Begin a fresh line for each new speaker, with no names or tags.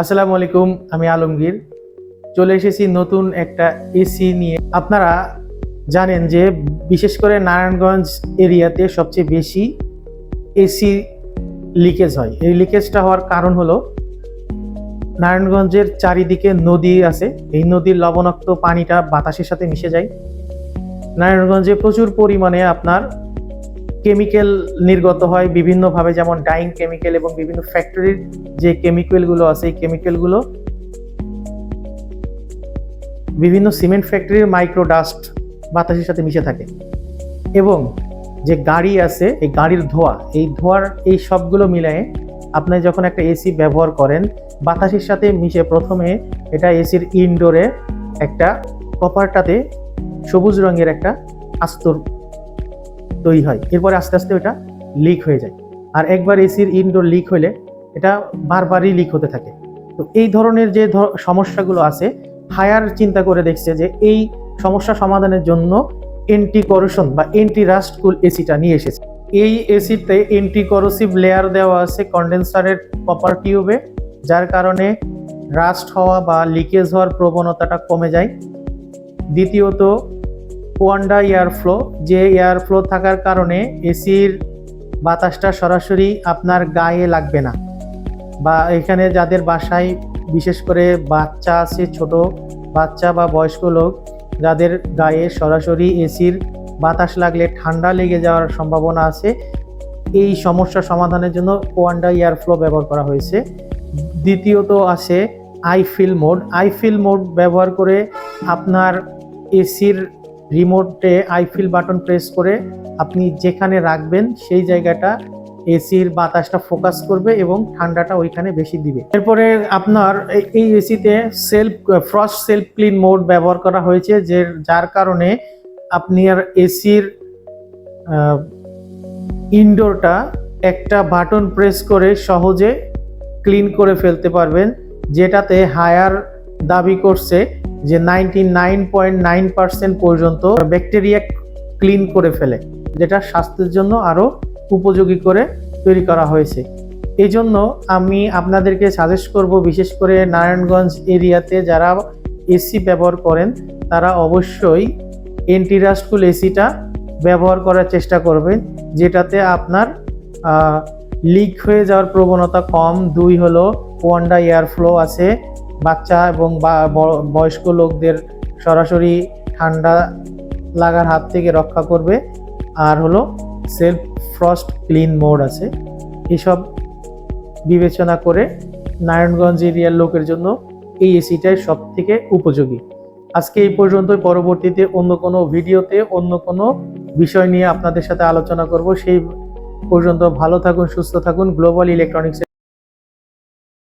আসসালামু আলাইকুম, আমি আলমগীর। চলে এসেছি নতুন একটা এসি নিয়ে। আপনারা জানেন যে বিশেষ করে নারায়ণগঞ্জ এরিয়াতে সবচেয়ে বেশি এসি লিকেজ হয়। এই লিকেজটা হওয়ার কারণ হলো, নারায়ণগঞ্জের চারিদিকে নদী আছে। এই নদীর লবণাক্ত পানিটা বাতাসের সাথে মিশে যায়। নারায়ণগঞ্জে প্রচুর পরিমাণে আপনার কেমিক্যাল নির্গত হয়, বিভিন্নভাবে যেমন ডাইং কেমিক্যাল এবং বিভিন্ন ফ্যাক্টরির যে কেমিক্যালগুলো আছে, এই কেমিক্যালগুলো বিভিন্ন সিমেন্ট ফ্যাক্টরির মাইক্রো ডাস্ট বাতাসের সাথে মিশে থাকে। এবং যে গাড়ি আছে, এই গাড়ির ধোঁয়া, এই ধোঁয়ার এই সবগুলো মিলিয়ে আপনি যখন একটা এসি ব্যবহার করেন, বাতাসের সাথে মিশে প্রথমে এটা এসির ইনডোরে একটা কপারটাতে সবুজ রঙের একটা আস্তর তৈরি হয়। এরপরে আস্তে আস্তে ওটা লিক হয়ে যায়। আর একবার এসির ইনডোর লিক হলে এটা বারবারই লিক হতে থাকে। তো এই ধরনের যে সমস্যাগুলো আছে হায়ার চিন্তা করে দেখছে যে এই সমস্যা সমাধানের জন্য এন্টি করোশন বা এন্টি রাস্ট কুল এসিটা নিয়ে এসেছে। এই এসিতে এন্টি করোসিভ লেয়ার দেওয়া আছে কন্ডেন্সারের কপার টিউবে যার কারণে রাস্ট হওয়া বা লিকেজ হওয়ার প্রবণতাটা কমে যায়। দ্বিতীয়ত ওয়ান্ডা এয়ার ফ্লো যে এয়ার ফ্লো থাকার কারণে এসির বাতাসটা সরাসরি আপনার গায়ে লাগবে না। বা এখানে যাদের বাসায়, বিশেষ করে বাচ্চা আছে ছোট, বাচ্চা বা বয়স্ক লোক, যাদের গায়ে সরাসরি এসির বাতাস লাগলে ঠান্ডা লেগে যাওয়ার সম্ভাবনা আছে। এই সমস্যা সমাধানের জন্য ওয়ান্ডা এয়ার ফ্লো ব্যবহার করা হয়েছে। দ্বিতীয়ত আছে আইফিল মোড। আইফিল মোড ব্যবহার করে আপনার এসির রিমোটে আইফিল বাটন প্রেস করে আপনি যেখানে রাখবেন সেই জায়গাটা এসির বাতাসটা ফোকাস করবে এবং ঠান্ডাটা ওইখানে বেশি দিবে। এরপরে আপনার এই- এসিতে self frost self clean mode ব্যবহার করা হয়েছে, যে যার কারণে আপনি আর এসির ইনডোরটা একটা বাটন প্রেস করে সহজে ক্লিন করে ফেলতে পারবেন, যেটাতে হায়ার দাবি করছে যে ninety nine point nine percent পর্যন্ত ব্যাকটেরিয়া ক্লিন করে ফেলে, যেটা স্বাস্থ্যের জন্য আরও উপযোগী করে তৈরি করা হয়েছে। এই জন্য আমি আপনাদেরকে সাজেস্ট করব, বিশেষ করে নারায়ণগঞ্জ এরিয়াতে যারা এসি ব্যবহার করেন, তারা অবশ্যই এন্টিরাস্টকুল এসিটা ব্যবহার করার চেষ্টা করবেন, যেটাতে আপনার লিক হয়ে যাওয়ার প্রবণতা কম। দুই হলো ওয়ান্ডা এয়ার ফ্লো আছে বাচ্চা এবং বয়স্ক লোকদের সরাসরি ঠান্ডা লাগার হাত থেকে রক্ষা করবে। আর হলো সেলফ ফ্রস্ট ক্লিন মোড আছে। এসব বিবেচনা করে নারায়ণগঞ্জ এরিয়ার লোকের জন্য এই এসিটাই সব থেকে উপযোগী। আজকে এই পর্যন্তই। পরবর্তীতে অন্য কোনো ভিডিওতে অন্য কোনো বিষয় নিয়ে আপনাদের সাথে আলোচনা করব। সেই পর্যন্ত ভালো থাকুন, সুস্থ থাকুন। Global electronics